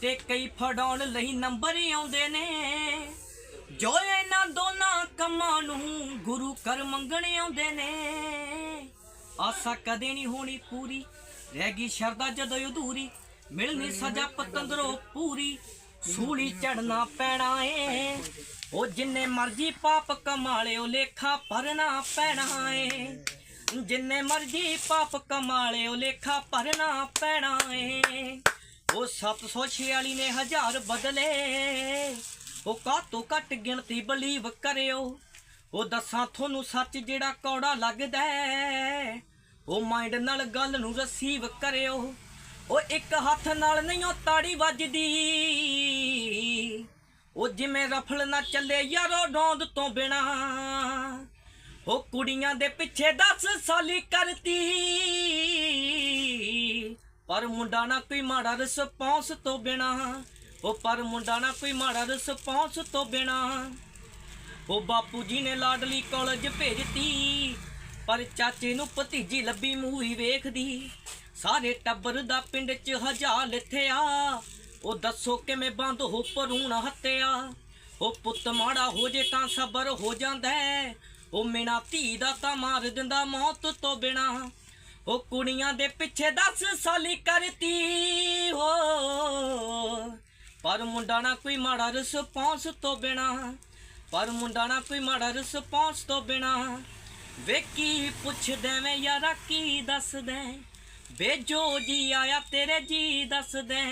ਤੇ ਕਈ ਫੜਾਉਣ ਲਈ ਨੰਬਰ ਆਉਂਦੇ ਨੇ। ਜੋ ਇਹਨਾਂ ਦੋਨਾਂ ਕੰਮਾਂ ਨੂੰ ਗੁਰੂ ਕਰ ਮੰਗਣ ਆਉਂਦੇ ਨੇ। ਆਸਾ ਕਦੇ ਨਹੀਂ ਹੋਣੀ ਪੂਰੀ, ਰਹਿ ਗਈ ਸ਼ਰਦਾ ਜਦੋਂ ਅਧੂਰੀ। ਮਿਲਣੀ ਸਜ਼ਾ ਪਤੰਦਰੋਂ ਪੂਰੀ, ਸੂਲੀ ਚੜਨਾ ਪੈਣਾ ਏ। ਉਹ ਜਿੰਨੇ ਮਰਜ਼ੀ ਪਾਪ ਕਮਾ ਲਿਓ ਲੇਖਾ ਭਰਨਾ ਪੈਣਾ ਏ। ਜਿੰਨੇ ਮਰਜ਼ੀ ਪਾਪ ਕਮਾ ਲਿਓ ਲੇਖਾ ਭਰਨਾ ਪੈਣਾ ਏ। 746 ਨੇ ਹਜ਼ਾਰ ਬਦਲੇ। ਉਹ ਕਾਤੋਂ ਘੱਟ ਗਿਣਤੀ ਬਲੀਵ ਕਰਿਓ? ਉਹ ਦੱਸਾਂ ਤੁਹਾਨੂੰ ਸੱਚ ਜਿਹੜਾ ਕੌੜਾ ਲੱਗਦਾ ਉਹ ਮਾਈਂਡ ਨਾਲ ਗੱਲ ਨੂੰ ਰਸੀਵ ਕਰਿਓ। ਉਹ ਇੱਕ ਹੱਥ ਨਾਲ ਨਹੀਂ, ਉਹ ਤਾੜੀ ਵੱਜਦੀ। ਉਹ ਜਿਵੇਂ ਰਫਲ ਨਾ ਚੱਲੇ ਯਾਰੋ ਡੋਂਦ ਤੋਂ ਬਿਨਾ। ਉਹ ਕੁੜੀਆਂ ਦੇ ਪਿੱਛੇ 10 ਸਾਲੀ ਕਰਤੀ। ਪਰ ਮੁੰਡਾ ਨਾ ਕੋਈ ਮਾੜਾ ਰਿਸਪੌਂਸ ਤੋਂ ਬਿਨਾ, ਉਹ ਪਰ ਮੁੰਡਾ ਨਾ ਕੋਈ ਮਾੜਾ ਰਿਸਪੌਂਸ ਤੋਂ ਬਿਨਾ। ਉਹ ਬਾਪੂ ਜੀ ਨੇ ਲਾਡਲੀ ਕਾਲਜ ਭੇਜਤੀ, ਪਰ ਚਾਚੇ ਨੂੰ ਭਤੀਜੀ ਲੱਭੀ ਮੂਹੀ ਵੇਖਦੀ। ਸਾਰੇ ਟੱਬਰ ਦਾ ਪਿੰਡ 'ਚ ਹਜ਼ਾਰ ਲਿਥਿਆ, ਉਹ ਦੱਸੋ ਕਿਵੇਂ ਬੰਦ ਹੋ ਪਰੂਣ ਹੱਤਿਆ। ਉਹ ਪੁੱਤ ਮਾੜਾ ਹੋ ਜੇ ਤਾਂ ਸਬਰ ਹੋ ਜਾਂਦਾ ਉਹ ਮੇਨਾ ਧੀ ਦਾ ਤਾਂ ਮਾਰ ਦਿੰਦਾ ਮੌਤ ਤੋਂ ਬਿਨਾ। ਉਹ ਕੁੜੀਆਂ ਦੇ ਪਿੱਛੇ 10 ਸਾਲੀ ਕਰਤੀ ਹੋ। ਪਰ ਮੁੰਡਾ ਨਾ ਕੋਈ ਮਾੜਾ ਰਿਸਪੌਂਸ ਤੋਂ ਬਿਨਾ, ਪਰ ਮੁੰਡਾ ਨਾ ਕੋਈ ਮਾੜਾ ਰਿਸਪੌਂਸ ਤੋਂ ਬਿਨਾ ਵੇਖੀ ਪੁੱਛਦੇ ਮੈਂ ਯਾਰਾ ਕੀ ਦੱਸਦੇ ਵੇਜੋ ਜੀ ਆਇਆ ਤੇਰੇ ਜੀ ਦੱਸਦੇ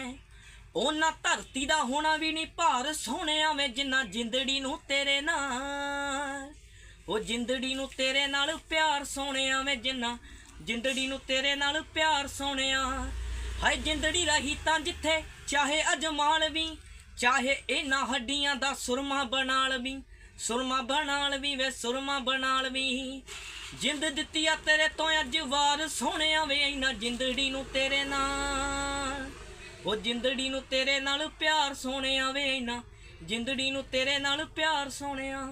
ਉਹਨਾਂ ਧਰਤੀ ਦਾ ਹੋਣਾ ਵੀ ਨਹੀਂ ਭਾਰ ਸੋਹਣਿਆ ਵੇ ਜਿੰਨਾ ਜਿੰਦੜੀ ਨੂੰ ਤੇਰੇ ਨਾਲ। ਉਹ ਜਿੰਦੜੀ ਨੂੰ ਤੇਰੇ ਨਾਲ ਪਿਆਰ ਸੋਹਣਿਆ ਵੇ ਜਿੰਨਾ ਜਿੰਦੜੀ ਨੂੰ ਤੇਰੇ ਨਾਲ ਪਿਆਰ ਸੋਹਣਿਆ। ਹਾਏ ਜਿੰਦੜੀ ਰਹੀ ਤਾਂ ਜਿੱਥੇ ਚਾਹੇ ਅਜਮਾਲ ਵੀ, ਚਾਹੇ ਇਹਨਾਂ ਹੱਡੀਆਂ ਦਾ ਸੁਰਮਾ ਬਣਾ ਲਵੀਂ ਸੁਰਮਾ ਬਣਾ ਲਵੀਂ ਵੇ, ਸੁਰਮਾ ਬਣਾ ਲਵੀਂ ਜਿੰਦ ਦਿੱਤੀ ਆ ਤੇਰੇ ਤੋਂ ਅੱਜ ਵਾਰ ਸੋਹਣਿਆ ਵੇ, ਇਹਨਾਂ ਜਿੰਦੜੀ ਨੂੰ ਤੇਰੇ ਨਾਲ। ਉਹ ਜਿੰਦੜੀ ਨੂੰ ਤੇਰੇ ਨਾਲ ਪਿਆਰ ਸੋਹਣਿਆ ਵੇ, ਇਹਨਾਂ ਜਿੰਦੜੀ ਨੂੰ ਤੇਰੇ ਨਾਲ ਪਿਆਰ ਸੋਹਣਿਆ।